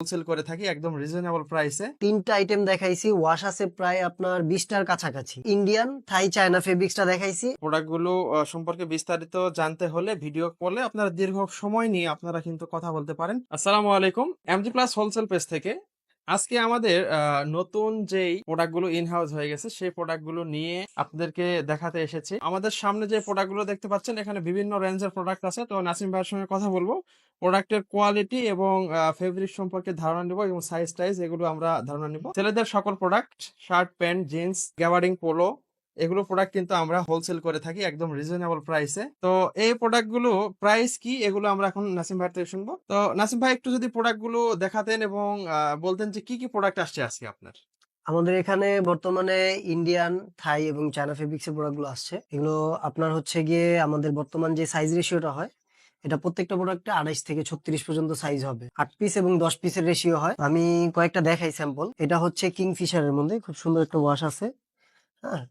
Wholesale করে থাকি একদম রিজনেবল প্রাইসে তিনটা আইটেম দেখাইছি ওয়াশ আছে প্রায় আপনার বিশটার কাছাকাছি। ইন্ডিয়ান থাই চায়না ফেব্রিক্সটা দেখাইছি। প্রোডাক্টগুলো গুলো সম্পর্কে বিস্তারিত জানতে হলে ভিডিও কলে আপনারা দীর্ঘ সময় নিয়ে আপনারা কিন্তু কথা বলতে পারেন। আসসালামু আলাইকুম এমজি প্লাস হোলসেল পেজ থেকে আজকে আমাদের নতুন যেই প্রোডাক্টগুলো ইনহাউস হয়ে গেছে, সেই প্রোডাক্টগুলো নিয়ে আপনাদেরকে দেখাতে এসেছি। আমাদের সামনে যে প্রোডাক্টগুলো দেখতে পাচ্ছেন, এখানে বিভিন্ন রেঞ্জের প্রোডাক্ট আছে। তো নাসিম ভাইয়ের সঙ্গে কথা বলব। প্রোডাক্টের কোয়ালিটি এবং ফেব্রিক সম্পর্কে ধারণা নিব এবং সাইজ টাইজ এগুলো আমরা ধারণা নিব। ছেলেদের সকল product shirt pant jeans gabardine polo এগুলো প্রোডাক্ট কিন্তু আমরা হোলসেল করে থাকি একদম রিজনেবল প্রাইসে তো এই প্রোডাক্টগুলো প্রাইস কি এগুলো আমরা এখন নাসিম ভাই থেকে শুনব। তো নাসিম ভাই, একটু যদি প্রোডাক্টগুলো দেখাতেন এবং বলতেন যে কি কি প্রোডাক্ট আসছে আজকে আপনার? আমাদের এখানে বর্তমানে ইন্ডিয়ান থাই এবং চায়না ফেব্রিক্সের প্রোডাক্টগুলো আসছে। এগুলো আপনার হচ্ছে গিয়ে আমাদের বর্তমান যে সাইজ রেশিওটা হয়, এটা প্রত্যেকটা প্রোডাক্টে আড়াইশ থেকে ছত্রিশ পর্যন্ত সাইজ হবে। আট পিস এবং দশ পিসের রেশিও হয়। আমি কয়েকটা দেখাই স্যাম্পল এটা হচ্ছে কিং ফিশারের মধ্যে। খুব সুন্দর একটা ওয়াশ আছে। হ্যাঁ?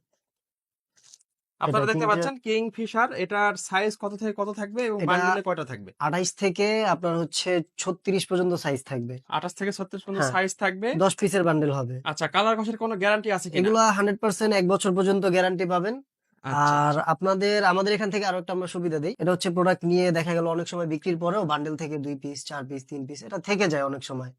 আপনারা দেখতে পাচ্ছেন কিং ফিশার এটার সাইজ কত থেকে কত থাকবে এবং বান্ডিলে কয়টা থাকবে? আড়াইশ থেকে আপনার হচ্ছে ছত্রিশ পর্যন্ত সাইজ থাকবে। আঠাশ থেকে ছত্রিশ পর্যন্ত হ্যাঁ। সাইজ থাকবে? দশ পিসের বান্ডেল হবে। আচ্ছা কালার কষের কোনো গ্যারান্টি আছে কিনা? এগুলো হান্ড্রেড পার্সেন্ট এক বছর পর্যন্ত গ্যারান্টি পাবেন। আচ্ছা, আর আপনাদের আমাদের এখান থেকে আরও একটা আমরা সুবিধা দিই। এটা হচ্ছে প্রোডাক্ট নিয়ে দেখা গেল অনেক সময় বিক্রির পরেও বান্ডেল থেকে দুই পিস চার পিস তিন পিস এটা থেকে যায় অনেক সময়।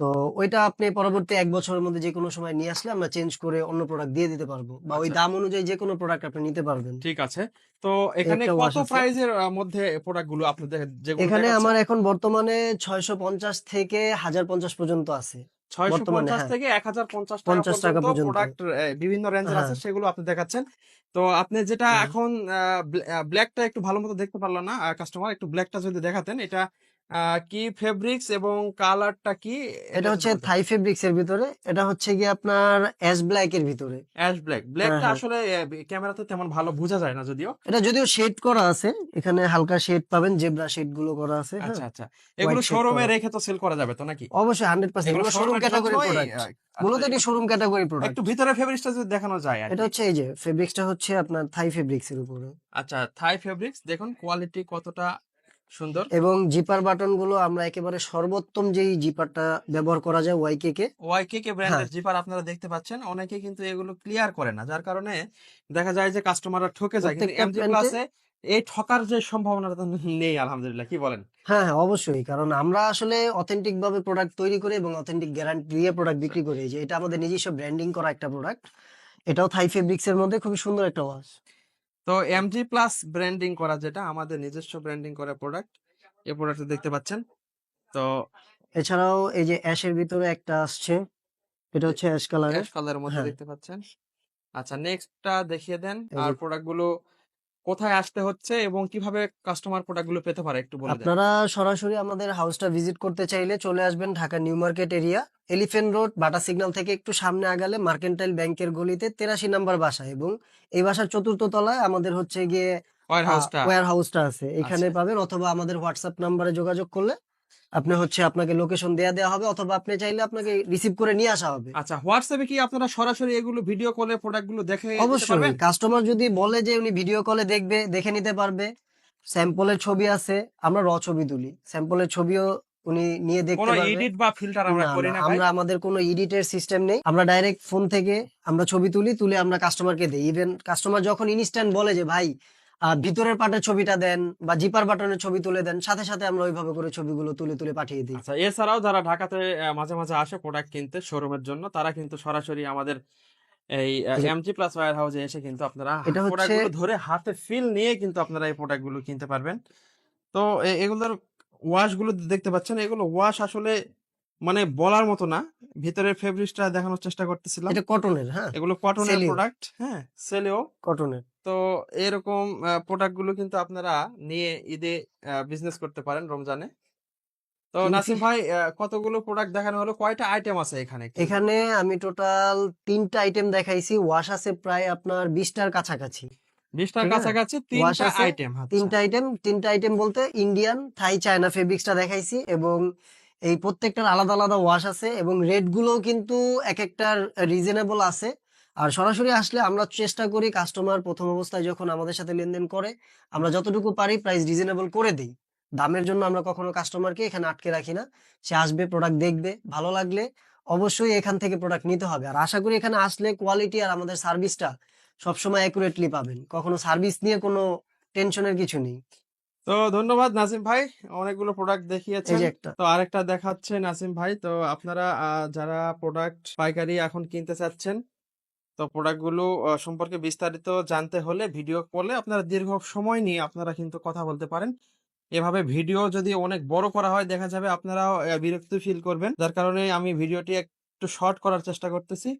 তো ওইটা আপনি পরবর্তী এক বছরের মধ্যে যে কোনো সময় নিয়ে আসলে আমরা চেঞ্জ করে অন্য প্রোডাক্ট দিয়ে দিতে পারব বা ওই আচ্ছা। দাম অনুযায়ী যে কোনো প্রোডাক্ট আপনি নিতে পারবেন ঠিক আছে তো এখানে কত প্রাইজের মধ্যে প্রোডাক্টগুলো আপনাদের এখানে আমার এখন বর্তমানে ছয়শো পঞ্চাশ থেকে হাজার পঞ্চাশ পর্যন্ত আছে হ্যাঁ। থেকে হাজার পঞ্চাশ 50 টাকা পর্যন্ত। প্রোডাক্ট বিভিন্ন রেঞ্জের আছে হ্যাঁ। সেগুলো আপনি দেখাচ্ছেন তো আপনি যেটা হ্যাঁ। এখন ব্ল্যাকটা একটু ভালো মতো দেখতে পারল না কাস্টমার একটু ব্ল্যাকটা যদি দেখাতেন এটা কি ফেব্রিক্স এবং কালারটা কি এটা হচ্ছে থাই ফেব্রিক্স এর ভিতরে এটা হচ্ছে কি আপনার অ্যাশ ব্ল্যাক এর ভিতরে। Ash black. ব্ল্যাকটা হ্যাঁ। আসলে ক্যামেরাতে তেমন ভালো বোঝা যায় না যদিও। এটা যদিও শেড করা আছে এখানে হালকা শেড পাবেন জেব্রা শেডগুলো করা আছে হ্যাঁ। আচ্ছা আচ্ছা। এগুলো শোরুমে রেখে তো সেল করা যাবে তো নাকি? অবশ্যই হান্ড্রেড পার্সেন্ট এগুলো শোরুম ক্যাটাগরি প্রোডাক্ট মূলত এটি শোরুম ক্যাটাগরি প্রোডাক্ট একটু ভিতরে ফেব্রিক্সটা যদি দেখানো যায় আর এটা হচ্ছে এই যে ফেব্রিক্সটা হচ্ছে আপনার থাই ফেব্রিক্স এর উপরে। আচ্ছা থাই ফেব্রিক্স দেখুন কোয়ালিটি কতটা সুন্দর। এবং জিপার বাটনগুলো আমরা একেবারে সর্বোত্তম যেই জিপারটা ব্যবহার করা যায় ওয়াইকে কে ওয়াইকে কে ব্র্যান্ডের। জিপার আপনারা দেখতে পাচ্ছেন। অনেকে কিন্তু এগুলো ক্লিয়ার করে না যার কারণে দেখা যায় যে কাস্টমাররা ঠকে যায়। কিন্তু এমজি প্লাসে এই ঠকার যে সম্ভাবনাটা তো নেই আলহামদুলিল্লাহ। কি বলেন? হ্যাঁ হ্যাঁ অবশ্যই। কারণ আমরা আসলে অথেন্টিক ভাবে প্রোডাক্ট তৈরি করি এবং অথেন্টিক গ্যারান্টি দিয়ে প্রোডাক্ট বিক্রি করি। যে এটা আমাদের নিজস্ব ব্র্যান্ডিং করা একটা প্রোডাক্ট এটাও থাই ফেব্রিক্স এর মধ্যে খুবই সুন্দর একটা ওয়াশ তো এমজি প্লাস ব্র্যান্ডিং করা যেটা আমাদের নিজস্ব ব্র্যান্ডিং করা প্রোডাক্ট এই প্রোডাক্ট দেখতে পাচ্ছেন। তো এছাড়াও এই যে অ্যাশের ভিতরে একটা আসছে এটা হচ্ছে অ্যাশ কালার অ্যাশ কালারের মধ্যে হ্যাঁ। দেখতে পাচ্ছেন। আচ্ছা নেক্সটটা দেখিয়ে দেন। আর প্রোডাক্ট প্রোডাক্টগুলো কোথায় আসতে হচ্ছে এবং কীভাবে কাস্টমার প্রোডাক্টগুলো পেতে পারে একটু বলে আপনারা সরাসরি আমাদের হাউসটা ভিজিট করতে চাইলে চলে আসবেন Dhaka New Market area Elephant Road Bata signal থেকে একটু সামনে আগালে মার্কেন্টাইল ব্যাংকের গলিতে তেরাশি নাম্বার বাসা এবং এই বাসার চতুর্থ তলায় আমাদের হচ্ছে গিয়ে ওয়ার হাউসটা আছে। এখানে আচ্ছা। পাবেন অথবা আমাদের হোয়াটসঅ্যাপ নাম্বারে যোগাযোগ করলে আপনি হচ্ছে আপনাকে লোকেশন দেয়া দেওয়া হবে অথবা আপনি চাইলে আপনাকে রিসিভ করে নিয়ে আসা হবে। আচ্ছা হোয়াটসঅ্যাপে কি আপনারা সরাসরি এগুলো ভিডিও কলে প্রোডাক্টগুলো দেখে অবশ্যই। কাস্টমার যদি বলে যে উনি ভিডিও কলে দেখবে দেখে নিতে পারবে। স্যাম্পলের ছবি আছে আমরা র ছবি তুলি। স্যাম্পলের ছবিও উনি নিয়ে দেখতে পারবে। এডিট বা ফিল্টার আমরা করি না, আমরা আমাদের কোনো এডিটের সিস্টেম নেই। আমরা ডাইরেক্ট ফোন থেকে আমরা ছবি তুলি তুলে আমরা কাস্টমারকে দিই। ইভেন কাস্টমার যখন ইনস্ট্যান্ট বলে যে ভাই ভিতরের পাটের ছবিটা দেন বা জিপার বাটনের ছবি তুলে দেন সাথে সাথে আমরা ওইভাবে করে ছবিগুলো তুলে তুলে পাঠিয়ে দিই। আচ্ছা এছাড়াও যারা ঢাকাতে মাঝে মাঝে আসে প্রোডাক্ট কিনতে শোরুমের জন্য তারা কিন্তু সরাসরি আমাদের এই এমজি প্লাস ওয়্যার হাউসে এসে কিন্তু আপনারা প্রোডাক্টগুলো ধরে হাতে ফিল নিয়ে কিন্তু আপনারা এই প্রোডাক্টগুলো কিনতে পারবেন। তো এগুলোর ওয়াশগুলো দেখতে পাচ্ছেন এগুলো ওয়াশ আসলে মানে বলার মতো না। ভিতরের ফেব্রিক্সটা দেখানোর চেষ্টা করতেছিলাম। এটা কটনের হ্যাঁ এগুলো কটনের প্রোডাক্ট হ্যাঁ সেলেও কটনের তো এরকম প্রোডাক্টগুলো কিন্তু আপনারা নিয়ে ঈদে বিজনেস করতে পারেন রমজানে। তো নাসিম ভাই কতগুলো প্রোডাক্ট দেখানো হলো? কয়টা আইটেম আছে এখানে এখানে আমি টোটাল তিনটা আইটেম দেখাইছি। ওয়াশ আছে প্রায় আপনার বিশটার কাছাকাছি। বিশটার আছে? কাছাকাছি তিনটা আছে, আইটেম তিনটা আইটেম তিনটা আইটেম বলতে ইন্ডিয়ান থাই চায়না ফেব্রিক্সটা দেখাইছি এবং এই প্রত্যেকটার আলাদা আলাদা ওয়াশ আছে এবং রেটগুলো কিন্তু এক একটার রিজনেবল আছে। আর সরাসরি আসলে আমরা চেষ্টা করি কাস্টমার প্রথম অবস্থায় যখন আমাদের সাথে লেনদেন করে আমরা যতটুকু পারি প্রাইস রিজনেবল করে দিই। দামের জন্য আমরা কখনো কাস্টমারকে এখানে আটকে রাখি না। সে আসবে প্রোডাক্ট দেখবে ভালো লাগলে অবশ্যই এখান থেকে প্রোডাক্ট নিতে হবে। আর আশা করি এখানে আসলে কোয়ালিটি আর আমাদের সার্ভিসটা সবসময় অ্যাকুরেটলি পাবেন। কখনো সার্ভিস নিয়ে কোনো টেনশনের কিছু নেই। তো ধন্যবাদ নাসিম ভাই অনেকগুলো প্রোডাক্ট দেখিয়েছেন। তো আরেকটা দেখাচ্ছে নাসিম ভাই। তো আপনারা যারা প্রোডাক্ট পাইকারি এখন কিনতে চাচ্ছেন তো প্রোডাক্টগুলো সম্পর্কে বিস্তারিত জানতে হলে ভিডিও কলে আপনারা দীর্ঘ সময় নিয়ে আপনারা কিন্তু কথা বলতে পারেন। এভাবে ভিডিও যদি অনেক বড় করা হয় দেখা যাবে আপনারাও আহ, বিরক্ত ফিল করবেন। যার কারণে আমি ভিডিওটি একটু শর্ট করার চেষ্টা করতেছি।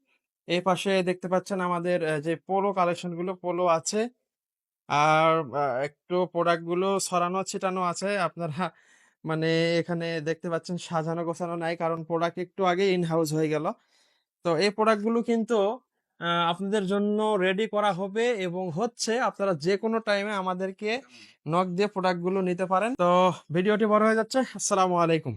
এই পাশে দেখতে পাচ্ছেন আমাদের যে পোলো কালেকশনগুলো পোলো আছে। আর একটু প্রোডাক্টগুলো ছড়ানো ছিটানো আছে। আপনারা মানে এখানে দেখতে পাচ্ছেন সাজানো গোছানো নাই কারণ প্রোডাক্ট একটু আগে ইন হাউস হয়ে গেল। তো এই প্রোডাক্টগুলো কিন্তু আপনাদের জন্য রেডি করা হবে এবং হচ্ছে আপনারা যে কোনো টাইমে আমাদেরকে নক দিয়ে প্রোডাক্টগুলো নিতে পারেন। তো ভিডিওটি বড় হয়ে যাচ্ছে। আসসালামু আলাইকুম।